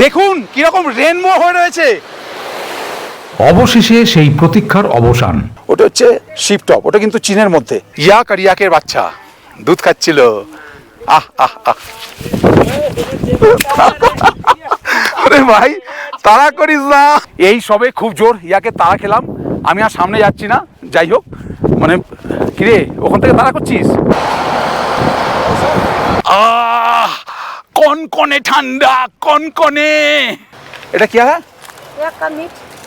দেখুন কীরকম রেনমো হয়ে রয়েছে। অবশেষে সেই প্রতীক্ষার অবসান। ওটা হচ্ছে শিপটপ ওটা কিন্তু চীনের মধ্যে। ইয়াক আর ইয়াকের বাচ্চা দুধ খাচ্ছিল। আহ আহ আহ। আরে ভাই তাড়া করিস না। এই সবে খুব জোর ইয়াকে তাড়া খেলাম। আমি আর সামনে যাচ্ছি না যাই হোক। মানে কিরে ওখান থেকে তাড়া করছিস? আহ! কনকনে ঠান্ডা কনকনে। এটা কি হ্যাঁ.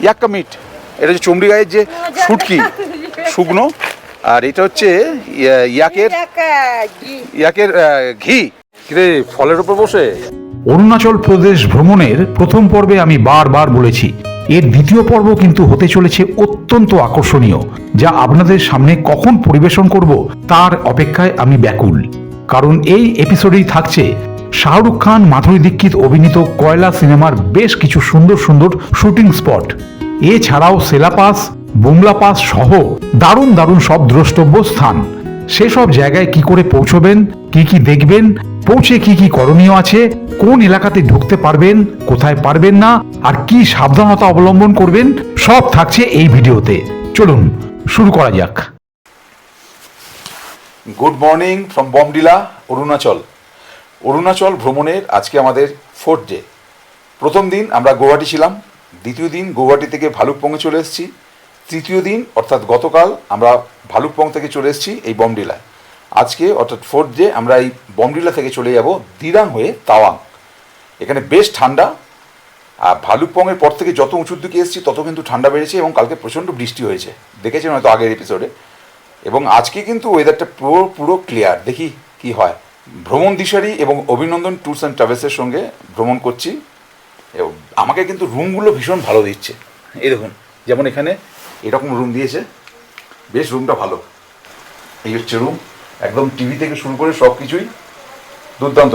Yak meat. এটা হচ্ছে চমড়ি গায়ের যে শুটকি শুকনো। আর এটা হচ্ছে ইয়াকের. ইয়াকের ঘি। কিরে ফলের উপর বসে? অরুণাচল প্রদেশ ভ্রমণের প্রথম পর্বে আমি বারবার বলেছি এর দ্বিতীয় পর্ব কিন্তু হতে চলেছে অত্যন্ত আকর্ষণীয় যা আপনাদের সামনে কখন পরিবেশন করব তার অপেক্ষায় আমি ব্যাকুল। কারণ এই এপিসোডেই থাকছে শাহরুখ খান, মাধুরী দীক্ষিত অভিনীত কয়লা সিনেমার বেশ কিছু সুন্দর সুন্দর শুটিং স্পট। এছাড়াও সেলাপাস বুমলা পাস সহ দারুণ দারুণ সব দ্রষ্টব্য স্থান। সেসব জায়গায় কি করে পৌঁছবেন, কি কি দেখবেন, পৌঁছে কি কি করণীয় আছে, কোন এলাকাতে ঢুকতে পারবেন, কোথায় পারবেন না, আর কি সাবধানতা অবলম্বন করবেন, সব থাকছে এই ভিডিওতে। চলুন, শুরু করা যাক। Good morning from Bomdila Arunachal Arunachal ভ্রমণের আজকে আমাদের ফোর্থ ডে প্রথম দিন আমরা গৌহাটি ছিলাম, দ্বিতীয় দিন গৌহাটি থেকে ভালুকপংয়ে চলে এসেছি, তৃতীয় দিন অর্থাৎ গতকাল আমরা ভালুকপং থেকে চলে এসেছি এই বমডিলায়। আজকে অর্থাৎ ফোর্থ ডে আমরা এই বমডিলা থেকে চলে যাব দিরাং হয়ে তাওয়াং। এখানে বেশ ঠান্ডা, আর ভালুকপংয়ের পর থেকে যত উঁচুর দিকে এসেছি তত কিন্তু ঠান্ডা বেড়েছে এবং কালকে প্রচণ্ড বৃষ্টি হয়েছে। দেখেছেন হয়তো আগের এপিসোডে এবং আজকে কিন্তু ওয়েদারটা পুরো পুরো ক্লিয়ার দেখি কি হয়। ভ্রমণ দিশারি এবং অভিনন্দন ট্যুরস অ্যান্ড ট্রাভেলসের সঙ্গে ভ্রমণ করছি। আমাকে কিন্তু রুমগুলো ভীষণ ভালো দিচ্ছে। এই দেখুন, যেমন এখানে এরকম রুম দিয়েছে। বেশ রুমটা ভালো। এই হচ্ছে রুম একদম টিভি থেকে শুরু করে সব কিছুই দুর্দান্ত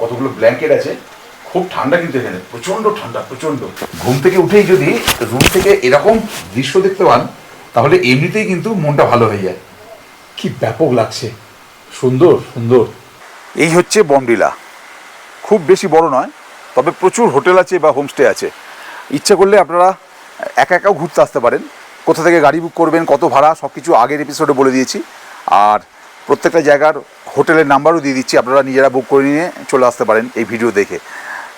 কতগুলো ব্ল্যাঙ্কেট আছে। খুব ঠান্ডা কিন্তু এখানে। প্রচণ্ড ঠান্ডা, প্রচণ্ড। ঘুম থেকে উঠেই যদি রুম থেকে এরকম দৃশ্য দেখতে পান, তাহলে এমনিতেই কিন্তু মনটা ভালো হয়ে যায়। কি ব্যাপক লাগছে। সুন্দর সুন্দর। এই হচ্ছে বমডিলা খুব বেশি বড় নয়, তবে প্রচুর হোটেল আছে বা হোমস্টে আছে। ইচ্ছা করলে আপনারা একা একাও ঘুরতে আসতে পারেন। কোথা থেকে গাড়ি বুক করবেন, কত ভাড়া সব কিছু আগের এপিসোডে বলে দিয়েছি। আর প্রত্যেকটা জায়গার হোটেলের নাম্বারও দিয়ে দিচ্ছি, আপনারা নিজেরা বুক করে নিয়ে চলে আসতে পারেন এই ভিডিও দেখে।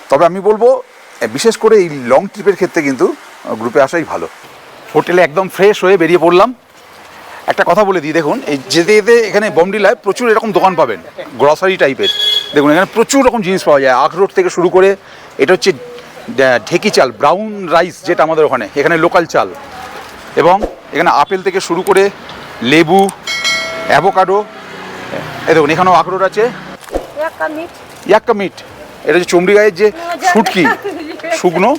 তবে আমি বলব, বিশেষ করে এই লং ট্রিপের ক্ষেত্রে কিন্তু গ্রুপে আসাই ভালো। হোটেলে একদম ফ্রেশ হয়ে বেরিয়ে পড়লাম। একটা কথা বলে দিই দেখুন এই যেতে যেতে এখানে বমডিলায় প্রচুর এরকম দোকান পাবেন গ্রসারি টাইপের দেখুন এখানে প্রচুর রকম জিনিস পাওয়া যায়। আখরোট থেকে শুরু করে এটা হচ্ছে ঢেকি চাল ব্রাউন রাইস যেটা আমাদের ওখানে এখানে লোকাল চাল। এবং এখানে আপেল থেকে শুরু করে লেবু অ্যাভোকাডো এই দেখুন এখানেও আখরোট আছে। Yak meat. এটা হচ্ছে চমড়ি গায়ের যে শুটকি শুকনো।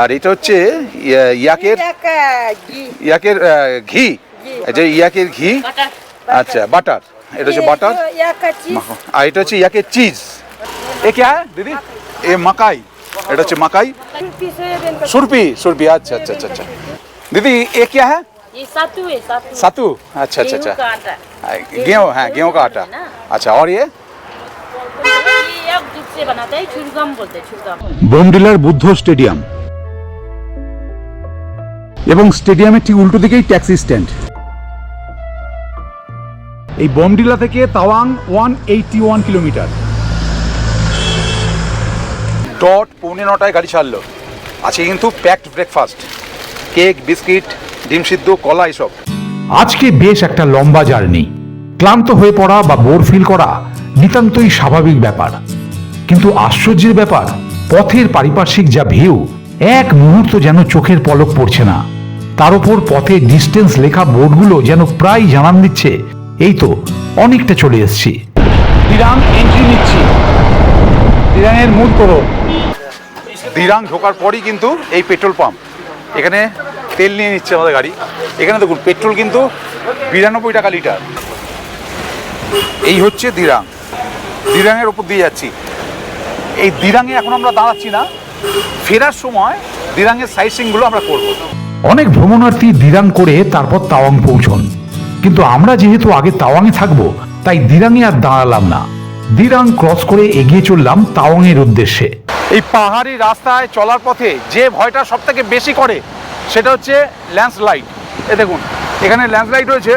আর এটা হচ্ছে ইয়াকের ইয়াকের ঘি। যে ইয়াকের ঘি Butter. আচ্ছা বাটার এটা হচ্ছে বাটার Ya kaji. আর এটা হচ্ছে ইয়াকের চিজ এ কে হ্যাঁ দিদি এ মাকাই এটা হচ্ছে মাকাই Surpi soya bean ka. সুরপি সুরপি আচ্ছা আচ্ছা আচ্ছা আচ্ছা দিদি এ কে হ্যাঁ ये सातु है सातु सातू अच्छा अच्छा अच्छा गेहूं का आटा गेहूँ हाँ गेहूँ का आटा अच्छा और ये ये अब दूध से बनाते हैं छुरगम बोलते हैं छुरगम বোমডিলার বুদ্ধ স্টেডিয়াম এবং স্টেডিয়ামের ঠিক উল্টো দিকেই ট্যাক্সি স্ট্যান্ড এই বোমডিলা থেকে Tawang one eighty one kilometre dot পৌনে নটায় গাড়ি ছাড়লো। আছে কিন্তু প্যাকড ব্রেকফাস্ট কেক বিস্কিট ডিম সিদ্ধ কলা এসব। আজকে বেশ একটা লম্বা জার্নি ক্লান্ত হয়ে পড়া বা বোর ফিল করা নিতান্তই স্বাভাবিক ব্যাপার। কিন্তু আশ্চর্যের ব্যাপার পথের পারিপার্শ্বিক যা ভিউ এক মুহূর্ত যেন চোখের পলক পড়ছে না। তার উপর পথে ডিস্টেন্স লেখা বোর্ডগুলো যেন প্রায় জানান দিচ্ছে এই তো অনেকটা চলে এসেছি। দিরাং এন্ট্রি নিচ্ছি। দিরাংয়ের মুড করো। দিরাং ঢোকার পরই কিন্তু এই পেট্রোল পাম্প। এখানে তেল নিয়ে নিচ্ছে আমাদের গাড়ি। এখানে দেখুন পেট্রোল কিন্তু বিরানব্বই টাকা লিটার। এই হচ্ছে দিরাং। দিরাংয়ের ওপর দিয়ে যাচ্ছি। এই দিরাংয়ে এখন আমরা দাঁড়াচ্ছি না। ফেরার সময় দিরাংয়ের সাইট সিনগুলো আমরা করব। অনেক ভ্রমণার্থী দিরাং করে তারপর তাওয়াং পৌঁছন। কিন্তু আমরা যেহেতু আগে তাওয়াংয়ে থাকব, তাই দিরাংয়ে আর দাঁড়ালাম না। দিরাং ক্রস করে এগিয়ে চললাম তাওয়াংয়ের উদ্দেশ্যে। এই পাহাড়ি রাস্তায় চলার পথে যে ভয়টা সব থেকে বেশি করে, সেটা হচ্ছে ল্যান্ডস্লাইড। এ দেখুন, এখানে ল্যান্ডস্লাইড রয়েছে,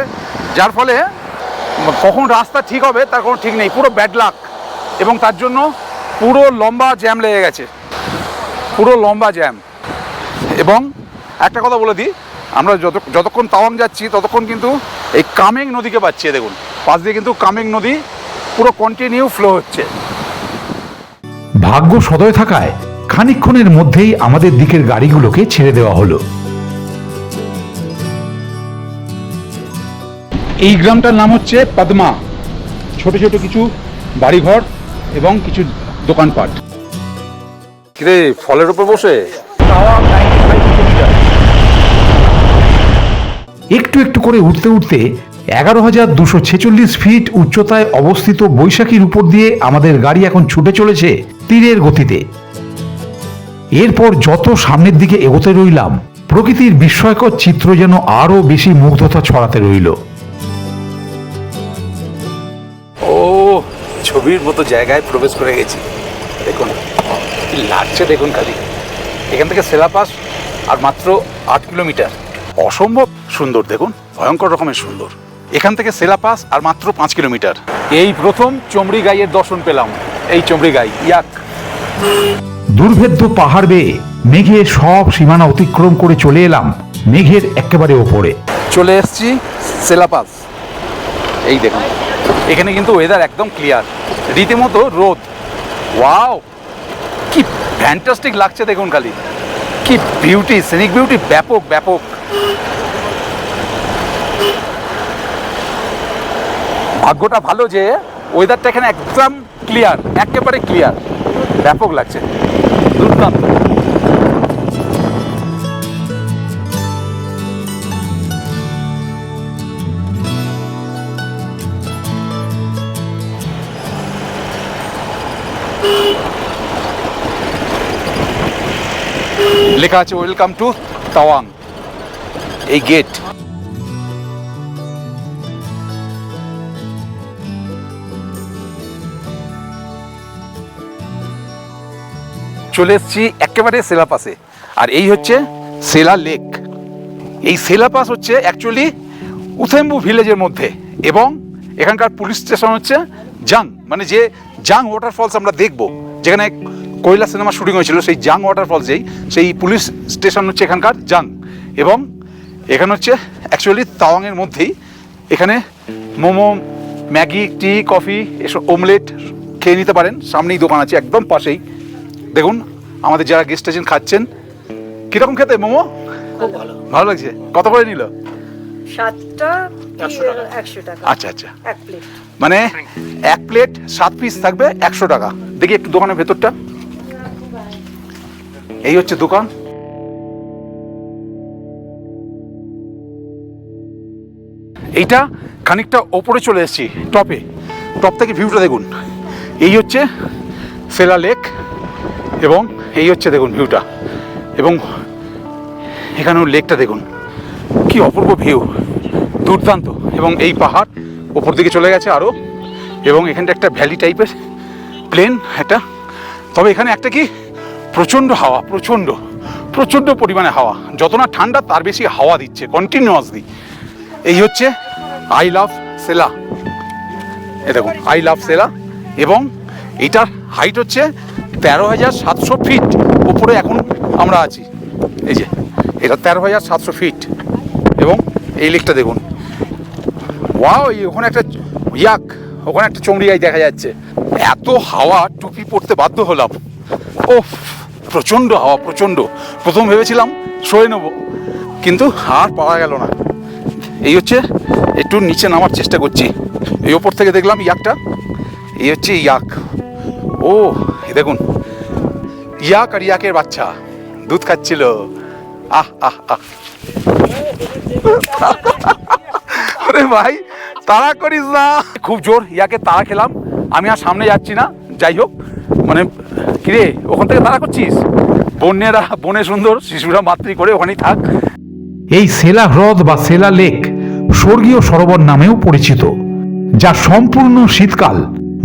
যার ফলে কখন রাস্তা ঠিক হবে তার কোনো ঠিক নেই, পুরো ব্যাড লাক। এবং তার জন্য পুরো লম্বা জ্যাম লেগে গেছে। পুরো লম্বা জ্যাম। এবং একটা কথা বলে দিই আমরা যত যতক্ষণ তাওয়াং যাচ্ছি ততক্ষণ কিন্তু এই কামেং নদীকে পাচ্ছি দেখুন। পাশ দিয়ে কিন্তু কামেং নদী পুরো কন্টিনিউ ফ্লো হচ্ছে। ভাগ্য সদয় থাকায় খানিকক্ষণের মধ্যেই আমাদের দিকের গাড়িগুলোকে ছেড়ে দেওয়া হলো। এই গ্রামটার নাম হচ্ছে পদ্মা। ছোট ছোট কিছু বাড়িঘর এবং কিছু দোকানপাট। কিরে ফলের উপর বসে? একটু একটু করে উঠতে উঠতে এগারো হাজার দুশো ছেচল্লিশ ফিট উচ্চতায় অবস্থিত বৈশাখীর উপর দিয়ে আমাদের গাড়ি এখন ছুটে চলেছে তীরের গতিতে। এরপর যত সামনের দিকে এগোতে রইলাম, প্রকৃতির বিস্ময়কর চিত্র যেন আরও বেশি মুগ্ধতা ছড়াতে রইল। ও, ছবির মতো জায়গায় প্রবেশ করে গেছি। দেখুন লাগছে দেখুন খালি। এখান থেকে সেলাপাস আর মাত্র আট কিলোমিটার। অসম্ভব সুন্দর দেখুন ভয়ঙ্কর রকমের সুন্দর। এখান থেকে সেলাপাস আর মাত্র পাঁচ কিলোমিটার। এই প্রথম চমড়ি গাইয়ের দর্শন পেলাম। এই চমড়ি গাই ইয়াক। দুর্ভেদ্য পাহাড় বেয়ে মেঘে সব সীমানা অতিক্রম করে চলে এলাম মেঘের একেবারে ওপরে। চলে এসেছি সেলাপাস এই দেখুন এখানে কিন্তু ওয়েদার একদম ক্লিয়ার রীতিমতো রোদ। ওয়াও কি ফ্যান্টাস্টিক লাগছে দেখুন খালি। কি বিউটি সিনিক বিউটি ব্যাপক ব্যাপক। ভাগ্যটা ভালো যে ওয়েদারটা এখানে একদম ক্লিয়ার একেবারে ক্লিয়ার ব্যাপক লাগছে। দুর্দান্ত। লেখা আছে ওয়েলকাম টু তাওয়াং এই গেট চলে এসেছি একেবারে সেলাপাসে। আর এই হচ্ছে সেলা লেক। এই সেলাপাস হচ্ছে অ্যাকচুয়ালি উথেম্বু ভিলেজের মধ্যে এবং এখানকার পুলিশ স্টেশন হচ্ছে জাং। মানে যে জাং ওয়াটারফলস আমরা দেখব, যেখানে কৈলা সিনেমা শুটিং হয়েছিল, সেই জাং ওয়াটারফলস যেই সেই পুলিশ স্টেশন হচ্ছে এখানকার জাং। এবং এখানে হচ্ছে অ্যাকচুয়ালি তাওয়াংয়ের মধ্যেই এখানে মোমো ম্যাগি টি কফি এসব ওমলেট খেয়ে নিতে পারেন। সামনেই দোকান আছে একদম পাশেই। দেখুন আমাদের যারা গেস্ট আছেন খাচ্ছেন কীরকম খেতে মোমো? খুব ভালো। ভালো লাগছে? কত করে নিল? সাতটা একশো টাকা। আচ্ছা আচ্ছা। মানে এক প্লেট সাত পিস থাকবে একশো টাকা। দেখি একটু দোকানের ভেতরটা। এই হচ্ছে দোকান। এইটা খানিকটা ওপরে চলে এসেছি, টপে। টপ থেকে ভিউটা দেখুন। এই হচ্ছে সেলা লেক এবং এই হচ্ছে দেখুন ভিউটা এবং এখানেও লেকটা দেখুন। কি অপূর্ব ভিউ দুর্দান্ত। এবং এই পাহাড় ওপর দিকে চলে গেছে আরও এবং এখানটা একটা ভ্যালি টাইপের প্লেন একটা। তবে এখানে একটা কি? প্রচণ্ড হাওয়া, প্রচণ্ড প্রচণ্ড পরিমাণে হাওয়া। যত না ঠান্ডা, তার বেশি হাওয়া দিচ্ছে কন্টিনিউয়াসলি এই হচ্ছে আই লাভ সেলা এ দেখুন আই লাভ সেলা এবং এইটার হাইট হচ্ছে তেরো হাজার সাতশো ফিট ওপরে এখন আমরা আছি। এই যে, এটা তেরো হাজার সাতশো ফিট এবং এই লেকটা দেখুন। ওয়াও এই ওখানে একটা ইয়াক ওখানে একটা চমড়িয়াই দেখা যাচ্ছে। এত হাওয়া, টুপি পরতে বাধ্য হলাম। ও প্রচণ্ড হাওয়া, প্রচণ্ড। প্রথম ভেবেছিলাম, সয়ে নেব। কিন্তু আর পাওয়া গেল না। এই হচ্ছে একটু নিচে নামার চেষ্টা করছি। এই ওপর থেকে দেখলাম ইয়াকটা। এই হচ্ছে ইয়াক। ও দেখুন। ইয়াক আর ইয়াকের বাচ্চা। দুধ খাচ্ছিল। আহ আহ আহ। আরে ভাই, তাড়া করিস না। খুব জোর ইয়াকে তাড়া খেলাম। আমি আর সামনে যাচ্ছি না। যাই হোক মানে কিরে, ওখান থেকে তাড়া করছিস? বন্যেরা, বনে সুন্দর, শিশুরা মাতৃ করে ওখানেই থাক। এই সেলা হ্রদ বা সেলা লেক স্বর্গীয় সরোবর নামেও পরিচিত যা সম্পূর্ণ শীতকাল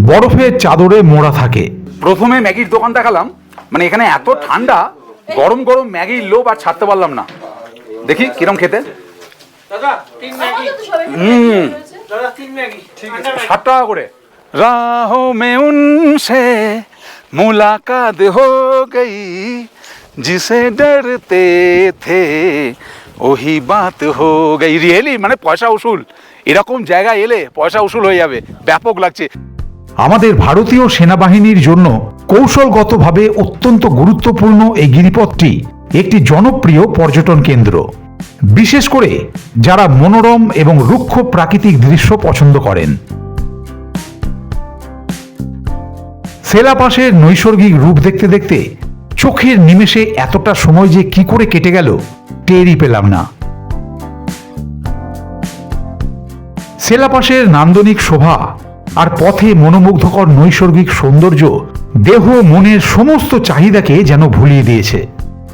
বরফের চাদরে মোড়া থাকে। প্রথমে ম্যাগির দোকান দেখালাম মানে এখানে এত ঠান্ডা গরম গরম ম্যাগির লোভ আর ছাড়তে পারলাম না। দেখি কিরম খেতে। দাদা হুম। দাদা তিন ম্যাগি। ঠিক আছে ষাট টাকা করে। রাহো মে উনসে মুলাকাত হো গই জিসে ডরতে থে। ওহি বাত হো গই। রিয়েলি মানে পয়সা উসুল। এরকম জায়গায় এলে পয়সা উসুল হয়ে যাবে। ব্যাপক লাগছে। আমাদের ভারতীয় সেনাবাহিনীর জন্য কৌশলগতভাবে অত্যন্ত গুরুত্বপূর্ণ এই গিরিপথটি একটি জনপ্রিয় পর্যটন কেন্দ্র। বিশেষ করে যারা মনোরম এবং রুক্ষ প্রাকৃতিক দৃশ্য পছন্দ করেন। সেলাপাশের নৈসর্গিক রূপ দেখতে দেখতে চোখের নিমেষে এতটা সময় যে কি করে কেটে গেল টেরই পেলাম না। সেলাপাশের নান্দনিক শোভা আর পথে মনোমুগ্ধকর নৈসর্গিক সৌন্দর্য দেহ মনের সমস্ত চাহিদাকে যেন ভুলিয়ে দিয়েছে।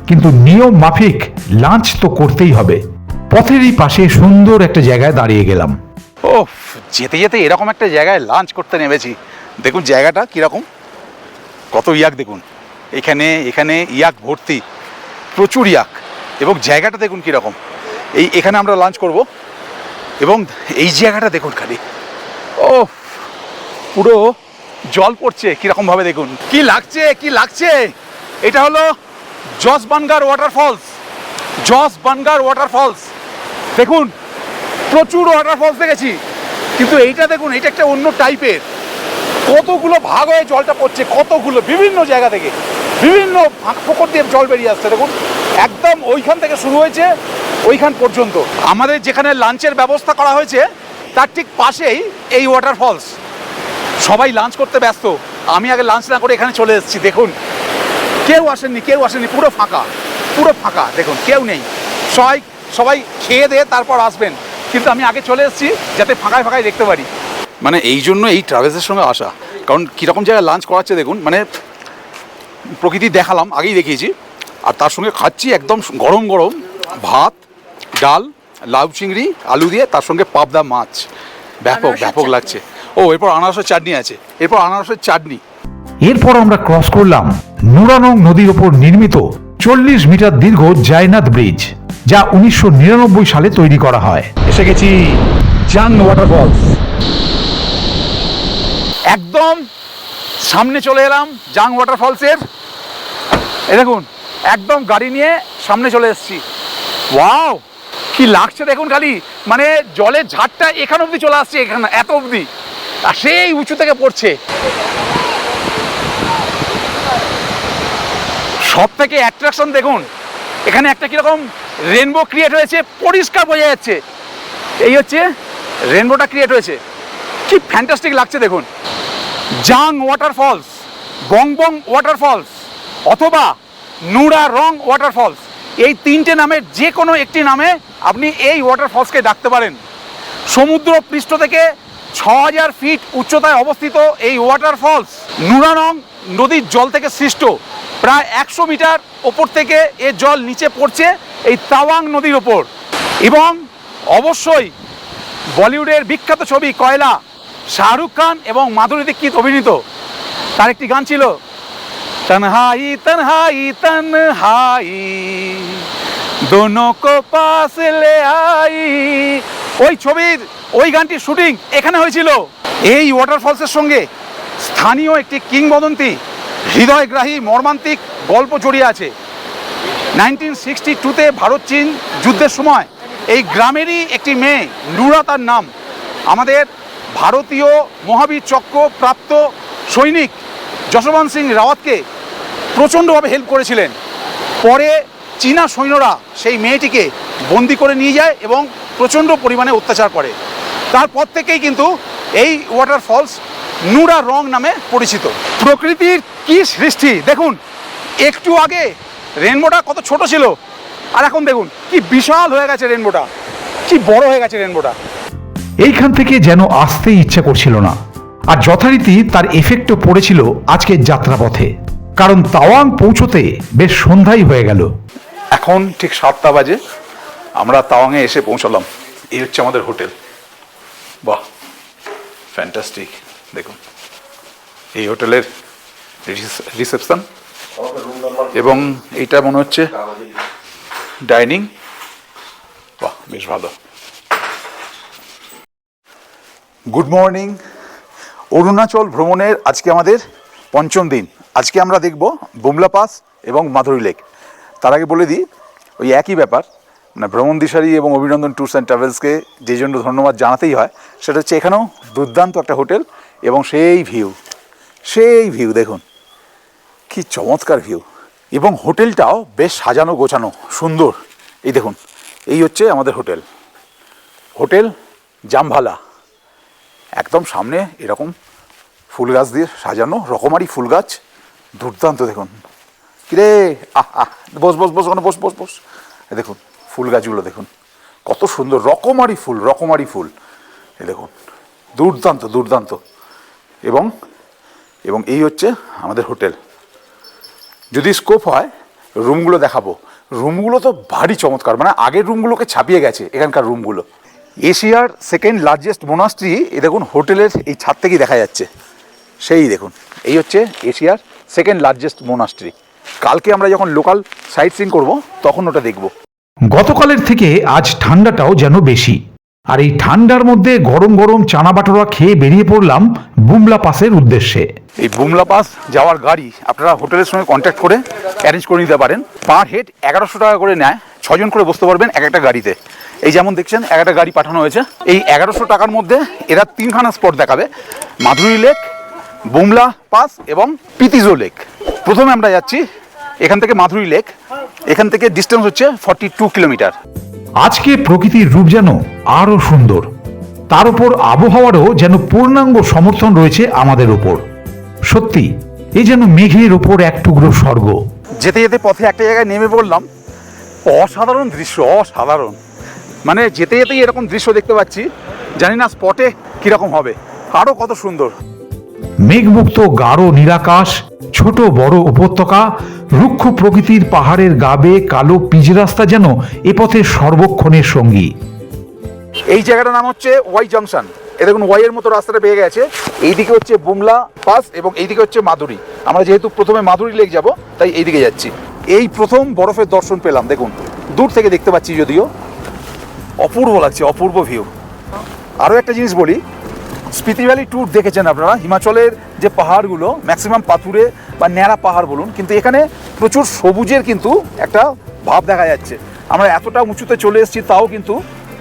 কিন্তু নিয়ম মাফিক লাঞ্চ তো করতেই হবে। পথেরই পাশে সুন্দর একটা জায়গায় দাঁড়িয়ে গেলাম। ও যেতে যেতে এরকম একটা জায়গায় লাঞ্চ করতে নেমেছি। দেখুন জায়গাটা কীরকম। কত ইয়াক দেখুন। এখানে এখানে ইয়াক ভর্তি। প্রচুর ইয়াক। এবং জায়গাটা দেখুন কীরকম। এই এখানে আমরা লাঞ্চ করব এবং এই জায়গাটা দেখুন খালি। ও পুরো জল পড়ছে কীরকমভাবে দেখুন। কি লাগছে কি লাগছে? এটা হলো জস বানগার ওয়াটারফলস জস বানগার ওয়াটারফলস দেখুন, প্রচুর ওয়াটারফলস দেখেছি। কিন্তু এইটা দেখুন এটা একটা অন্য টাইপের কতগুলো ভাগ হয়ে জলটা পড়ছে, কতগুলো, বিভিন্ন জায়গা থেকে। বিভিন্ন ফাঁক ফোকর দিয়ে জল বেরিয়ে আসছে, দেখুন। একদম ওইখান থেকে শুরু হয়েছে ওইখান পর্যন্ত। আমাদের যেখানে লাঞ্চের ব্যবস্থা করা হয়েছে, তার ঠিক পাশেই এই ওয়াটারফলস সবাই লাঞ্চ করতে ব্যস্ত। আমি আগে লাঞ্চ না করে এখানে চলে এসেছি, দেখুন। কেউ আসেননি কেউ আসেননি, পুরো ফাঁকা। পুরো ফাঁকা, দেখুন, কেউ নেই। সবাই সবাই খেয়ে দিয়ে তারপর আসবেন। কিন্তু আমি আগে চলে এসেছি, যাতে ফাঁকায় ফাঁকায় দেখতে পারি। মানে এই জন্য এই ট্রাভেলসের সঙ্গে আসা। কারণ কীরকম জায়গায় লাঞ্চ করাচ্ছে, দেখুন মানে প্রকৃতি দেখালাম, আগেই দেখিয়েছি। আর তার সঙ্গে খাচ্ছি একদম গরম গরম ভাত ডাল লাউ চিংড়ি আলু দিয়ে তার সঙ্গে পাবদা মাছ। ব্যাপক ব্যাপক লাগছে। ও এরপর আনারসের চাটনি আছে। এরপর আনারসের চাটনি। এরপর আমরা ক্রস করলাম নুরানং নদীর ওপর নির্মিত চল্লিশ মিটার দীর্ঘ জায়নাথ ব্রিজ যা উনিশশো নিরানব্বই সালে তৈরি করা হয়। এসে গেছি জাং ওয়াটারফলস একদম সামনে চলে এলাম জাং ওয়াটারফলসের এই দেখুন একদম গাড়ি নিয়ে সামনে চলে এসেছি। ওয়াও, কি লাগছে দেখুন খালি। মানে জলের ঝাড়টা এখান অবধি চলে আসছে, এখানে এত অবধি। আর সেই উঁচু থেকে পড়ছে। সব থেকে অ্যাট্রাকশন দেখুন, এখানে একটা কীরকম রেনবো ক্রিয়েট হয়েছে, পরিষ্কার বোঝা যাচ্ছে। এই হচ্ছে রেনবোটা ক্রিয়েট হয়েছে। কি ফ্যান্টাস্টিক লাগছে দেখুন। জাং ওয়াটারফলস বংবং ওয়াটারফলস অথবা নুরা রং ওয়াটারফলস এই তিনটে নামের যে কোনো একটি নামে আপনি এই ওয়াটারফলসকে ডাকতে পারেন। সমুদ্র পৃষ্ঠ থেকে ছ হাজার ফিট উচ্চতায় অবস্থিত এই ওয়াটারফলস নুরানং নদীর জল থেকে সৃষ্ট। প্রায় একশো মিটার ওপর থেকে এর জল নিচে পড়ছে এই তাওয়াং নদীর ওপর। এবং অবশ্যই বলিউডের বিখ্যাত ছবি কয়লা, শাহরুখ খান এবং মাধুরী দীক্ষিত অভিনীত। তার একটি গান ছিল তনহাই তনহাই তনহাই দোনো কো পাস লে আই ওই ছবির, ওই গানটির শুটিং এখানে হয়েছিল। এই ওয়াটারফলসের সঙ্গে স্থানীয় একটি কিংবদন্তি, হৃদয়গ্রাহী মর্মান্তিক গল্প জড়িয়ে আছে। নাইনটিন সিক্সটি টুতে ভারত, চীন যুদ্ধের সময় এই গ্রামেরই একটি মেয়ে, নুরা তার নাম। আমাদের ভারতীয় মহাবীর চক্র প্রাপ্ত সৈনিক যশবন্ত সিং রাওয়াতকে প্রচণ্ডভাবে হেল্প করেছিলেন। পরে চীনা সৈন্যরা সেই মেয়েটিকে বন্দি করে নিয়ে যায় এবং প্রচণ্ড পরিমাণে অত্যাচার করে। তারপর থেকেই কিন্তু এই ওয়াটার ফলস নুরা রং নামে পরিচিত। প্রকৃতির কি সৃষ্টি? দেখুন, একটু আগে রেনবোটা কত ছোট ছিল। আর এখন দেখুন, কি বিশাল হয়ে গেছে রেনবোটা কি বড় হয়ে গেছে রেনবোটা এইখান থেকে যেন আসতেই ইচ্ছা করছিল না। আর যথারীতি তার এফেক্টও পড়েছিল আজকের যাত্রাপথে। কারণ তাওয়াং পৌঁছতে বেশ সন্ধ্যাই হয়ে গেল। এখন ঠিক সাতটা বাজে, আমরা তাওয়াংয়ে এসে পৌঁছলাম। এই হচ্ছে আমাদের হোটেল। বাহ ফ্যান্টাস্টিক দেখুন। এই হোটেলের রিসেপশন এবং এটা মনে হচ্ছে ডাইনিং। বাহ, বেশ ভালো। গুড মর্নিং অরুণাচল ভ্রমণের আজকে আমাদের পঞ্চম দিন। আজকে আমরা দেখব বুমলা পাস এবং মাধুরী লেক। তার আগে বলে দিই, ওই একই ব্যাপার মানে ভ্রমণ দিশারি এবং অভিনন্দন ট্যুরস অ্যান্ড ট্রাভেলসকে যে জন্য ধন্যবাদ জানাতেই হয়, সেটা হচ্ছে এখানেও দুর্দান্ত একটা হোটেল এবং সেই ভিউ সেই ভিউ দেখুন, কি চমৎকার ভিউ। এবং হোটেলটাও বেশ সাজানো গোছানো, সুন্দর। এই দেখুন, এই হচ্ছে আমাদের হোটেল। হোটেল জামভালা। একদম সামনে এরকম ফুল গাছ দিয়ে সাজানো, রকমারি ফুল গাছ। দুর্দান্ত, দেখুন। কিরে? আহ বস বস বস, ওখানে বস বস বস। এ দেখুন, ফুল গাছগুলো দেখুন। কত সুন্দর, রকমারি ফুল রকমারি ফুল। এ দেখুন, দুর্দান্ত দুর্দান্ত। এবং এবং এই হচ্ছে আমাদের হোটেল। যদি স্কোপ হয় রুমগুলো দেখাবো। রুমগুলো তো ভারী চমৎকার মানে আগের রুমগুলোকে ছাপিয়ে গেছে, এখানকার রুমগুলো এশিয়ার সেকেন্ড লার্জেস্ট মোনাস্ট্রি এ দেখুন, হোটেলের এই ছাদ থেকেই দেখা যাচ্ছে। সেই দেখুন, এই হচ্ছে এশিয়ার সেকেন্ড লার্জেস্ট মোনাস্ট্রি। কালকে আমরা যখন লোকাল সাইট সিন করব তখন ওটা দেখব। গতকালের থেকে আজ ঠান্ডাটাও যেন বেশি। আর এই ঠান্ডার মধ্যে গরম গরম চানা বাটোরা খেয়ে বেরিয়ে পড়লাম বুমলা পাসের উদ্দেশ্যে। এই বুমলা পাস যাওয়ার গাড়ি আপনারা হোটেলের সঙ্গে কন্ট্যাক্ট করে অ্যারেঞ্জ করে নিতে পারেন। পার হেড এগারোশো টাকা করে নেয়। ছজন করে বসতে পারবেন এক একটা গাড়িতে। এই যেমন দেখছেন এক একটা গাড়ি পাঠানো হয়েছে। এই এগারোশো টাকার মধ্যে এরা তিনখানা স্পট দেখাবে। মাধুরী লেক বুমলা পাস এবং পিতিজো লেক। প্রথমে আমরা যাচ্ছি এখান থেকে মাধুরী লেক। এখান থেকে ডিস্টেন্স হচ্ছে ফর্টি টু কিলোমিটার আজকে প্রকৃতির রূপ যেন আরও সুন্দর। তার উপর আবহাওয়ারও যেন পূর্ণাঙ্গ সমর্থন রয়েছে আমাদের ওপর সত্যি এই যেন মেঘের ওপর এক টুকরো স্বর্গ। যেতে যেতে পথে একটা জায়গায় নেমে পড়লাম। অসাধারণ দৃশ্য অসাধারণ। মানে যেতে যেতেই এরকম দৃশ্য দেখতে পাচ্ছি। জানি না স্পটে কীরকম হবে। আরও কত সুন্দর। মেঘমুক্ত, গাঢ় নীলাকাশ ছোট, বড় উপত্যকা, রুক্ষ প্রকৃতির পাহাড়ের গাবে কালো পিচ রাস্তা যেন এ পথের সর্বক্ষণের সঙ্গী। এই জায়গাটার নাম হচ্ছে ওয়াই জংশন। এ দেখুন ওয়াইয়ের মতো রাস্তাটা পেয়ে গেছে। এইদিকে হচ্ছে বুমলা পাস এবং এইদিকে হচ্ছে মাধুরী আমরা যেহেতু প্রথমে মাধুরী লেক যাব, তাই এইদিকে যাচ্ছি। এই প্রথম বরফের দর্শন পেলাম, দেখুন। দূর থেকে দেখতে পাচ্ছি যদিও। অপূর্ব লাগছে, অপূর্ব ভিউ আরও একটা জিনিস বলি স্পিতি ভ্যালি ট্যুর দেখেছেন আপনারা। হিমাচলের যে পাহাড়গুলো, ম্যাক্সিমাম পাথুরে বা ন্যাড়া পাহাড় বলুন, কিন্তু এখানে প্রচুর সবুজের কিন্তু একটা ভাব দেখা যাচ্ছে। আমরা এতটা উঁচুতে চলে এসেছি, তাও কিন্তু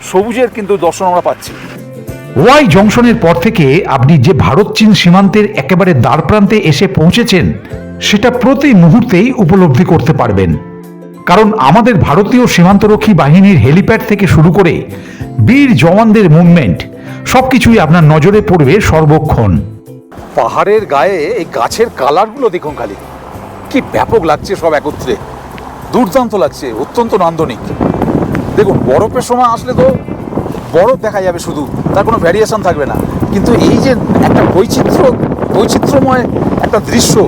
সবুজের কিন্তু দর্শন আমরা পাচ্ছি। ওয়াই জংশনের পর থেকে আপনি যে ভারত, চীন সীমান্তের একেবারে দ্বার প্রান্তে এসে পৌঁছেছেন, সেটা প্রতি মুহূর্তেই উপলব্ধি করতে পারবেন। কারণ আমাদের ভারতীয় সীমান্তরক্ষী বাহিনীর হেলিপ্যাড থেকে শুরু করে বীর জওয়ানদের মুভমেন্ট সবকিছুই আপনার নজরে পড়বে সর্বক্ষণ। পাহাড়ের গায়ে এই গাছের কালারগুলো দেখুন খালি। কি ব্যাপক লাগছে সব একত্রে। দুর্দান্ত লাগছে, অত্যন্ত নান্দনিক। দেখুন, বরফের সময় আসলে তো বরফ দেখা যাবে শুধু, তার কোনো ভ্যারিয়েশন থাকবে না। কিন্তু এই যে একটা বৈচিত্র্য, বৈচিত্র্যময় একটা দৃশ্য,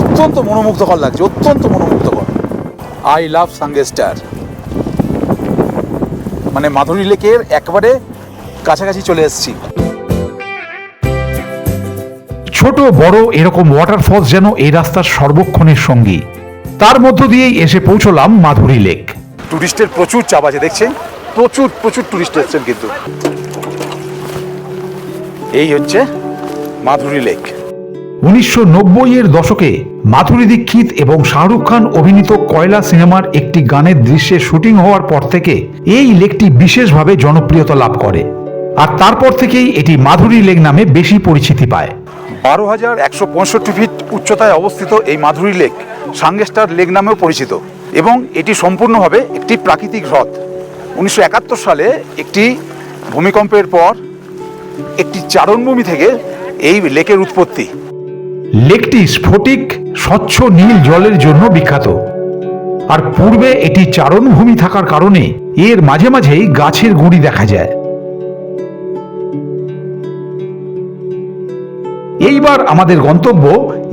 অত্যন্ত মনোমুগ্ধকর লাগছে, অত্যন্ত মনোমুগ্ধকর। আই লাভ সাঙ্গেস্টার মানে মাধুরী লেকের একবারে কাছাকাছি চলে এসেছি। ছোট বড় এরকম ওয়াটারফলস যেন এই রাস্তার সর্বক্ষণের সঙ্গী। তার মধ্য দিয়েই এসে পৌঁছলাম মাধুরী লেক। টুরিস্টের প্রচুর চাপ আছে দেখছেন? প্রচুর প্রচুর টুরিস্ট এসছেন কিন্তু। এই হচ্ছে মাধুরী লেক। উনিশশো নব্বই এর দশকে মাধুরী দীক্ষিত এবং শাহরুখ খান অভিনীত কয়লা সিনেমার একটি গানের দৃশ্যে শুটিং হওয়ার পর থেকে এই লেকটি বিশেষভাবে জনপ্রিয়তা লাভ করে। আর তারপর থেকেই এটি মাধুরী লেক নামে বেশি পরিচিতি পায়। বারো হাজার একশো পঁয়ষট্টি ফিট উচ্চতায় অবস্থিত এই মাধুরী লেক সাংগেস্টার লেক নামেও পরিচিত এবং এটি সম্পূর্ণভাবে একটি প্রাকৃতিক হ্রদ। উনিশশো একাত্তর সালে একটি ভূমিকম্পের পর একটি চারণভূমি থেকে এই লেকের উৎপত্তি। লেকটি স্ফটিক স্বচ্ছ নীল জলের জন্য বিখ্যাত। আর পূর্বে এটি চারণভূমি থাকার কারণে এর মাঝে মাঝেই গাছের গুঁড়ি দেখা যায়। এইবার আমাদের গন্তব্য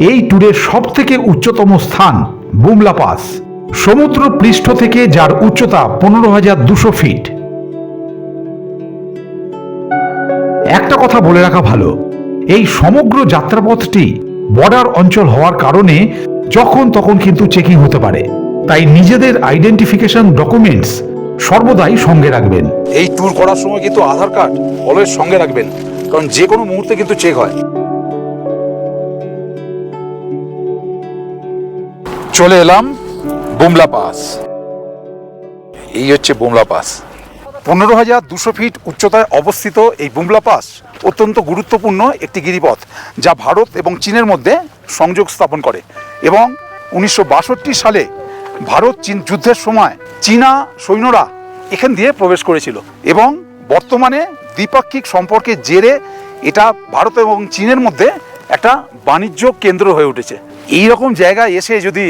এই ট্যুরের সব থেকে উচ্চতম স্থান, বুমলা পাস সমুদ্র পৃষ্ঠ থেকে যার উচ্চতা পনেরো হাজার দুশো ফিট। একটা কথা বলে রাখা ভালো, এই সমগ্র যাত্রাপথটি বর্ডার অঞ্চল হওয়ার কারণে যখন তখন কিন্তু চেকিং হতে পারে। তাই নিজেদের আইডেন্টিফিকেশন ডকুমেন্টস সর্বদাই সঙ্গে রাখবেন। এই ট্যুর করার সময় কিন্তু আধার কার্ড অলওয়েজ সঙ্গে রাখবেন, কারণ যে কোনো মুহূর্তে কিন্তু চেক হয়। চলে এলাম বুমলা পাস। এই হচ্ছে বুমলা পাস। পনেরো হাজার দুশো ফিট উচ্চতায় অবস্থিত এই বুমলা পাস অত্যন্ত গুরুত্বপূর্ণ একটি গিরিপথ যা ভারত এবং চীনের মধ্যে সংযোগ স্থাপন করে এবং উনিশশো বাষট্টি সালে ভারত চীন যুদ্ধের সময় চীনা সৈন্যরা এখান দিয়ে প্রবেশ করেছিল এবং বর্তমানে দ্বিপাক্ষিক সম্পর্কের জেরে এটা ভারত এবং চীনের মধ্যে একটা বাণিজ্য কেন্দ্র হয়ে উঠেছে। এই রকম জায়গায় এসে যদি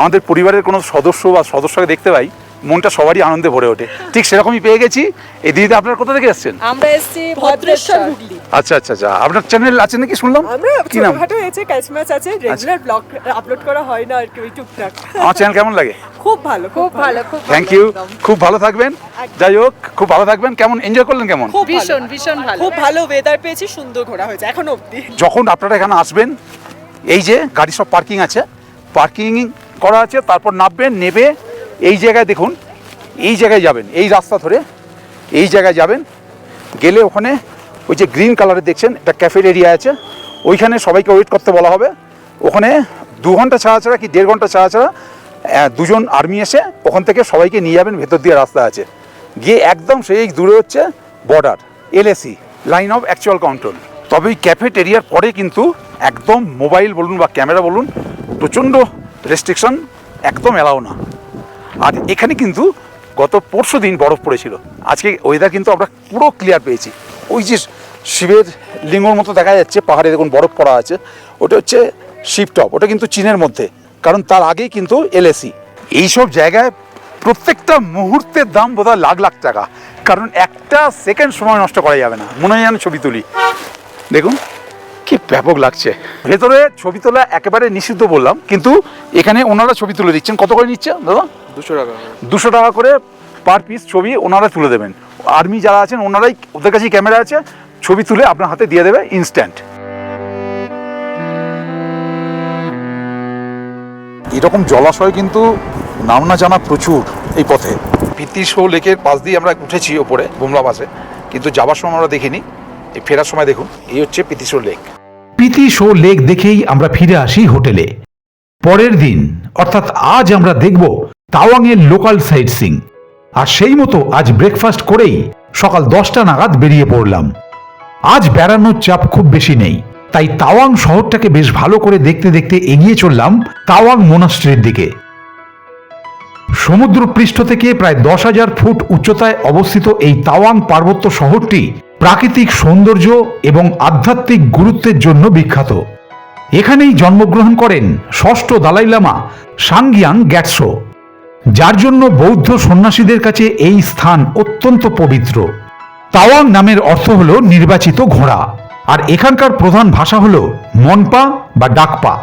আমাদের পরিবারের কোনো সদস্য বা সদস্যকে দেখতে পাই মনটা সবারই আনন্দে ভরে ওঠে। ঠিক সেরকমই পেয়ে গেছি। এই দিদিতে আপনার কোথা থেকে এসেছেন? আমরা এসেছি ভদ্রেশ্বর হুগলি। আচ্ছা আচ্ছা আচ্ছা। আপনার চ্যানেল আছে নাকি শুনলাম? আমরা কি নাম? ছোটখাটো হয়েছে ক্যাচ ম্যাচ আছে রেগুলার ব্লগ আপলোড করা হয় না আর কি টুকটাক। আমার চ্যানেল কেমন লাগে? খুব ভালো খুব ভালো। খুব থ্যাংক ইউ খুব ভালো থাকবেন। যাই হোক খুব ভালো থাকবেন। কেমন? এনজয় করলেন কেমন? খুব ভীষণ ভীষণ ভালো। খুব ভালো ওয়েদার পেয়েছি সুন্দর ঘোরা হয়েছে এখনও অবধি। যখন আপনারা এখানে আসবেন এই যে গাড়ি সব পার্কিং আছে। পার্কিং করা আছে, তারপর নামবেন, নেবে, এই জায়গায় দেখুন, এই জায়গায় যাবেন, এই রাস্তা ধরে এই জায়গায় যাবেন। গেলে ওখানে ওই যে গ্রিন কালারের দেখছেন, একটা ক্যাফের এরিয়া আছে, ওইখানে সবাইকে ওয়েট করতে বলা হবে। ওখানে দু ঘণ্টা ছাড়া ছাড়া কি দেড় ঘণ্টা ছাড়া ছাড়া দুজন আর্মি এসে ওখান থেকে সবাইকে নিয়ে যাবেন, ভেতর দিয়ে রাস্তা আছে। গিয়ে একদম সেই দূরে হচ্ছে border LAC line of actual control তবে এই ক্যাফেট এরিয়ার পরে কিন্তু একদম মোবাইল বলুন বা ক্যামেরা বলুন, প্রচণ্ড রেস্ট্রিকশন একদম এলাও না। আর এখানে কিন্তু গত পরশু দিন বরফ পড়েছিল। আজকে ওয়েদার কিন্তু আমরা পুরো ক্লিয়ার পেয়েছি। ওই যে শিবের লিঙ্গর মতো দেখা যাচ্ছে, পাহাড়ে দেখুন বরফ পড়া আছে। ওটা হচ্ছে শিব টপ ওটা কিন্তু চীনের মধ্যে। কারণ তার আগেই কিন্তু এলএসি এইসব জায়গায় প্রত্যেকটা মুহূর্তের দাম বোধহয় লাখ লাখ টাকা। কারণ একটা সেকেন্ড সময় নষ্ট করা যাবে না। মনে হয় ছবি তুলি। দেখুন কি ব্যাপক লাগছে। ভেতরে ছবি তোলা একেবারে নিষিদ্ধ বললাম কিন্তু এখানে ওনারা ছবি তুলে দিচ্ছেন। কত করে নিচ্ছে দাদা? দুশো টাকা দুশো টাকা করে পার পিস ছবি ওনারা তুলে দেবেন। আর্মি যারা আছেন ওনারাই ওদের কাছেই ক্যামেরা আছে ছবি তুলে আপনার হাতে দিয়ে দেবে ইনস্ট্যান্ট এরকম জলাশয় কিন্তু নাম না জানা প্রচুর এই পথে। পিতিশো লেকের পাশ দিয়ে আমরা উঠেছি ওপরে বুমলা পাশে কিন্তু যাবার সময় আমরা দেখিনি। ফেরার সময় দেখুন, এই হচ্ছে পিতিশো লেক। প্রীতি শো লেক দেখেই আমরা ফিরে আসি হোটেলে। পরের দিন, অর্থাৎ আজ আমরা দেখব তাওয়াংয়ের লোকাল সাইট সিং আর সেই মতো আজ ব্রেকফাস্ট করেই সকাল দশটা নাগাদ বেরিয়ে পড়লাম। আজ বেড়ানোর চাপ খুব বেশি নেই, তাই তাওয়াং শহরটাকে বেশ ভালো করে দেখতে দেখতে এগিয়ে চললাম তাওয়াং মোনাস্ট্রির দিকে। সমুদ্রপৃষ্ঠ থেকে প্রায় দশ হাজার ফুট উচ্চতায় অবস্থিত এই তাওয়াং পার্বত্য শহরটি প্রাকৃতিক সৌন্দর্য এবং আধ্যাত্মিক গুরুত্বের জন্য বিখ্যাত। এখানেই জন্মগ্রহণ করেন ষষ্ঠ দালাই লামা সাংগিয়াং গ্যাটসো যার জন্য বৌদ্ধ সন্ন্যাসীদের কাছে এই স্থান অত্যন্ত পবিত্র। তাওয়াং নামের অর্থ হল নির্বাচিত ঘোড়া, আর এখানকার প্রধান ভাষা হল মনপা বা ডাকপা।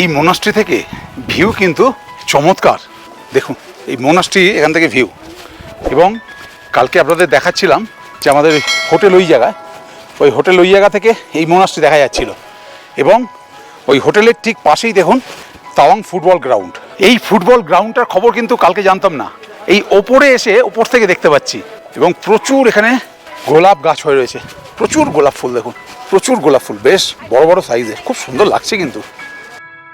এই মোনাস্ট্রি থেকে ভিউ কিন্তু চমৎকার। দেখুন, এই মোনাস্ট্রি এখান থেকে ভিউ এবং কালকে আপনাদের দেখাচ্ছিলাম যে আমাদের হোটেল ওই জায়গায়। ওই হোটেল ওই জায়গা থেকে এই মোনাস্ট্রি দেখা যাচ্ছিল। এবং ওই হোটেলের ঠিক পাশেই দেখুন তাওয়াং ফুটবল গ্রাউন্ড। এই ফুটবল গ্রাউন্ডটার খবর কিন্তু কালকে জানতাম না। এই ওপরে এসে ওপর থেকে দেখতে পাচ্ছি। এবং প্রচুর এখানে গোলাপ গাছ হয়ে রয়েছে। প্রচুর গোলাপ ফুল দেখুন, প্রচুর গোলাপ ফুল, বেশ বড় বড় সাইজের খুব সুন্দর লাগছে কিন্তু।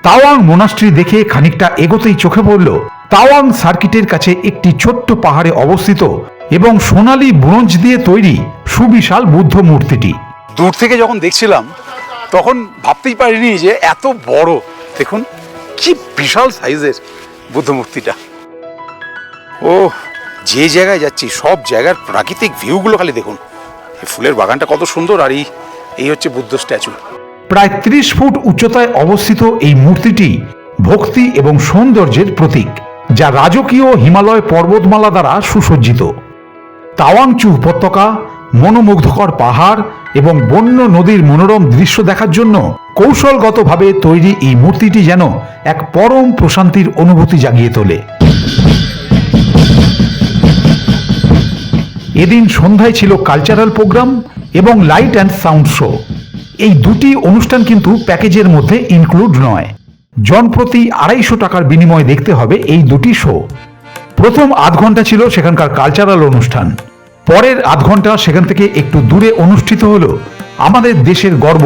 তাওয়াং মোনাস্ট্রি দেখে খানিকটা এগোতেই চোখে পড়ল। তাওয়াং সার্কিটের কাছে একটি ছোট্ট পাহাড়ে অবস্থিত এবং সোনালি ব্রোঞ্জ দিয়ে তৈরি সুবিশাল বুদ্ধ মূর্তিটি। দূর থেকে যখন দেখছিলাম, তখন ভাবতেই পারিনি যে এত বড়। দেখুন, কি বিশাল সাইজের বুদ্ধ মূর্তিটা। ও, যে জায়গায় যাচ্ছি, সব জায়গার প্রাকৃতিক ভিউগুলো খালি দেখুন। ফুলের বাগানটা কত সুন্দর আর এই হচ্ছে বুদ্ধ স্ট্যাচু। প্রায় ত্রিশ ফুট উচ্চতায় অবস্থিত এই মূর্তিটি ভক্তি এবং সৌন্দর্যের প্রতীক, যা রাজকীয় হিমালয় পর্বতমালা দ্বারা সুসজ্জিত। তাওয়াংচু উপত্যকা, মনোমুগ্ধকর পাহাড় এবং বন্য নদীর মনোরম দৃশ্য দেখার জন্য কৌশলগতভাবে তৈরি এই মূর্তিটি যেন এক পরম প্রশান্তির অনুভূতি জাগিয়ে তোলে। এদিন সন্ধ্যায় ছিল কালচারাল প্রোগ্রাম এবং লাইট অ্যান্ড সাউন্ড শো এই দুটি অনুষ্ঠান কিন্তু প্যাকেজের মধ্যে ইনক্লুড নয়। জনপ্রতি আড়াইশো টাকার বিনিময়ে দেখতে হবে এই দুটি শো প্রথম আধ ঘণ্টা ছিল সেখানকার কালচারাল অনুষ্ঠান। পরের আধ ঘণ্টা সেখান থেকে একটু দূরে অনুষ্ঠিত হল আমাদের দেশের গর্ব,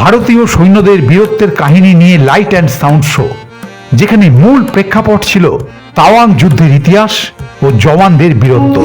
ভারতীয় সৈন্যদের বীরত্বের কাহিনী নিয়ে লাইট অ্যান্ড সাউন্ড শো যেখানে মূল প্রেক্ষাপট ছিল তাওয়াং যুদ্ধের ইতিহাস ও জওয়ানদের বীরত্ব।